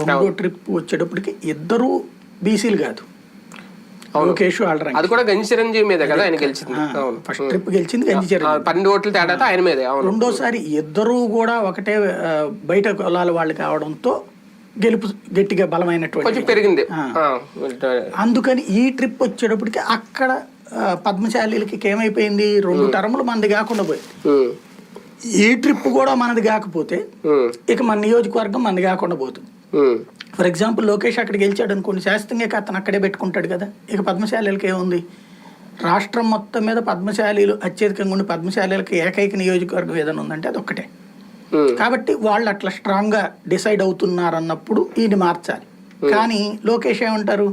రెండో ట్రిప్ వచ్చేటప్పటికి ఇద్దరు బీసీలు కాదు. లోకేష్ ఆల్రెడీ అది కూడా గంజి చిరంజీవి మీదే కదా ఆయన గెలిచింది. అవును. ఫస్ట్ ట్రిప్ గెలిచింది గంజిచర్ ఆ, పన్నెండు ఓట్ల తేడాతో ఆయన మీదే అవును. రెండోసారి ఇద్దరూ కూడా ఒకటే బయట కులాల వాళ్ళు కావడంతో గెలుపు గట్టిగా బలమైనటువంటి కొంచెం పెరిగింది. అందుకని ఈ ట్రిప్ వచ్చేటప్పటికి అక్కడ పద్మశాలీలకి ఏమైపోయింది రెండు టర్ములు మనది కాకుండా పోయింది. ఈ ట్రిప్ కూడా మనది కాకపోతే ఇక మన నియోజకవర్గం మనది కాకుండా పోతుంది. ఫర్ ఎగ్జాంపుల్ లోకేష్ అక్కడికి గెలిచాడు అనుకోండి శాస్త్రంగా అతను అక్కడే పెట్టుకుంటాడు కదా. ఇక పద్మశాలీలకి ఏముంది రాష్ట్రం మొత్తం మీద పద్మశాలీలు అత్యధికంగా ఉండి పద్మశాలీలకి ఏకైక నియోజకవర్గం ఏదైనా ఉందంటే అది ఒక్కటే. కాబట్టి వాళ్ళు అట్లా స్ట్రాంగ్గా డిసైడ్ అవుతున్నారు అన్నప్పుడు ఈయన మార్చాలి. కానీ లోకేష్ ఏమంటారు?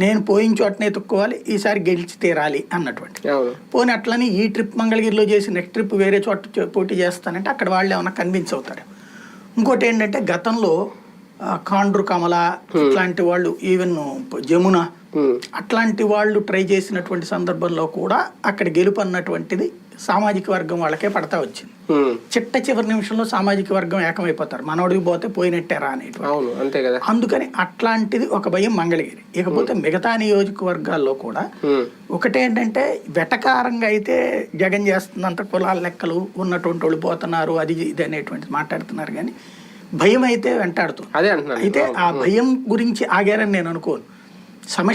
నేను పోయిన చోటనే ఎత్తుక్కోవాలి ఈసారి గెలిచి తీరాలి అన్నటువంటి. పోనీ అట్లని ఈ ట్రిప్ మంగళగిరిలో చేసి నెక్స్ట్ ట్రిప్ వేరే చోట పోటీ చేస్తానంటే అక్కడ వాళ్ళు ఏమైనా కన్విన్స్ అవుతారు. ఇంకోటి ఏంటంటే గతంలో కాండ్రు కమల ఇట్లాంటి వాళ్ళు ఈవెన్ జమున అట్లాంటి వాళ్ళు ట్రై చేసినటువంటి సందర్భంలో కూడా అక్కడ గెలుపు అన్నటువంటిది సామాజిక వర్గం వాళ్ళకే పడతా వచ్చింది. చిట్ట చివరి నిమిషంలో సామాజిక వర్గం ఏకమైపోతారు. మనోడికి పోతే పోయినట్టేరా అనేటువంటి. అవును అంతే కదా. అందుకని అట్లాంటిది ఒక భయం మంగళగిరి. ఇకపోతే మిగతా నియోజకవర్గాల్లో కూడా ఒకటేంటంటే వెటకారంగా అయితే జగన్ చేస్తున్నంత కులాల లెక్కలు ఉన్నటువంటి వాళ్ళు పోతున్నారు అది ఇది అనేటువంటిది మాట్లాడుతున్నారు కానీ భయం అయితే వెంటాడుతుంది. అదే అయితే ఆ భయం గురించి ఆగారని నేను అనుకోను. సమస్య